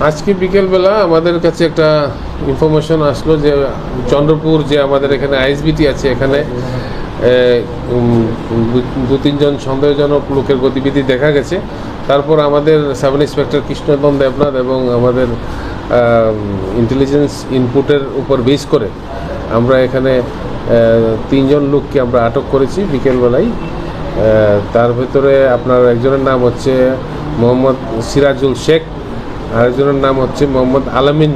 আজকে বিকেলবেলা আমাদের কাছে একটা ইনফরমেশন আসলো যে চন্দ্রপুর যে আমাদের এখানে আইএসবিটি আছে, এখানে দু- তিনজন সন্দেহজনক লোকের গতিবিধি দেখা গেছে। তারপর আমাদের সাব ইন্সপেক্টর কৃষ্ণদন দেবনাথ এবং আমাদের ইন্টেলিজেন্স ইনপুটের উপর বেস করে আমরা এখানে তিনজন লোককে আমরা আটক করেছি বিকেলবেলায়। তার ভেতরে আপনার একজনের নাম হচ্ছে মোহাম্মদ সিরাজুল শেখ। আরেকজনের নাম হচ্ছে মোহাম্মদ আলামিন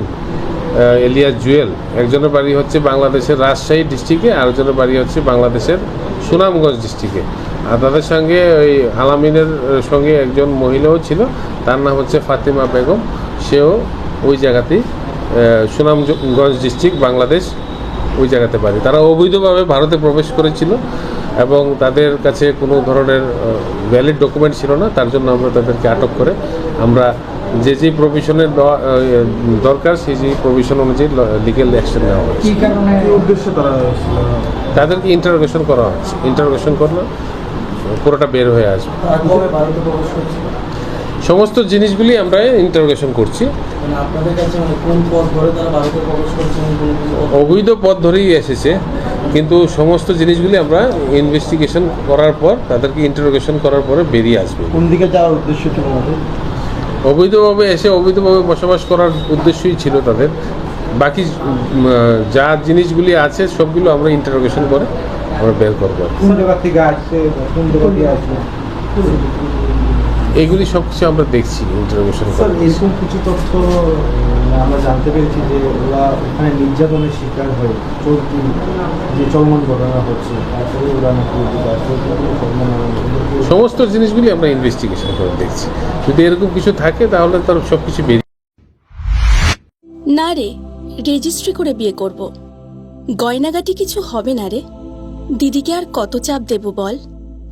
এলিয়া জুয়েল। একজনের বাড়ি হচ্ছে বাংলাদেশের রাজশাহী ডিস্ট্রিক্টে, আরেকজনের বাড়ি হচ্ছে বাংলাদেশের সুনামগঞ্জ ডিস্ট্রিক্টে। আর তাদের সঙ্গে ওই আলামিনের সঙ্গে একজন মহিলাও ছিল, তার নাম হচ্ছে ফাতিমা বেগম। সেও ওই জায়গাতেই সুনামগঞ্জ ডিস্ট্রিক্ট, বাংলাদেশ ওই জায়গাতে পারি তারা অবৈধভাবে ভারতে প্রবেশ করেছিল এবং তাদের কাছে কোনো ধরনের ভ্যালিড ডকুমেন্ট ছিল না, তার জন্য আমরা তাদেরকে আটক করে আমরা যে যে প্রভিশনের দরকার সেই যে প্রভিশন অনুযায়ী লিগেল অ্যাকশন নেওয়া হয়েছে? তাদেরকে ইন্টারোগেশন করা হচ্ছে ইন্টারোগেশন করলে পুরোটা বের হয়ে আসবে। সমস্ত জিনিসগুলি আমরা ইন্টারোগেশন করছি। মানে মানে অবৈধ? পথ ধরেই এসেছে কিন্তু সমস্ত জিনিসগুলি আমরা ইনভেস্টিগেশন করার পর তাদেরকে ইন্টারোগেশন করার পরে বেরিয়ে আসবে। কোন দিকে যাওয়ার উদ্দেশ্য ছিল? অবৈধভাবে এসে অবৈধভাবে বসবাস করার উদ্দেশ্যই ছিল তাদের। বাকি যা জিনিসগুলি আছে সবগুলো আমরা ইন্টারোগেশন করে আমরা বের করব। এগুলি সব কিছু আমরা দেখছি ইন্টারোগেশন স্যার এরকম কিছু তথ্য আমরা জানতে পেরেছি যে ওরা ওখানে নির্যাতনের শিকার হয়ে চলতি যে চলমান ঘটনা হচ্ছে তারপরে ওরা নাকি সমস্ত জিনিসগুলি আমরা ইনভেস্টিগেশন করে দেখছি। যদি এরকম কিছু থাকে তাহলে তার সব কিছু বেরিয়ে না রে রেজিস্ট্রি করে বিয়ে করব। গয়নাগাটি কিছু হবে না রে? দিদিকে আর কত চাপ দেব বল?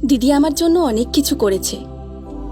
দিদি আমার জন্য অনেক কিছু করেছে।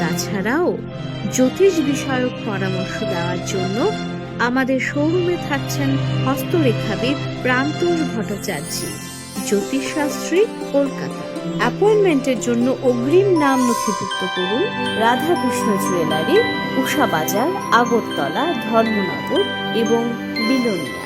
তাছাড়াও জ্যোতিষ বিষয়ক পরামর্শ দেওয়ার জন্য আমাদের শোরুমে থাকছেন হস্তরেখাবিদ প্রান্তর ভট্টাচার্য, জ্যোতিষশাস্ত্রী কলকাতা। অ্যাপয়েন্টমেন্টের জন্য অগ্রিম নাম নথিভুক্ত করুন রাধাকৃষ্ণ জুয়েলারি, উষা বাজার, আগরতলা, ধর্মনগর এবং বিলোনিয়া।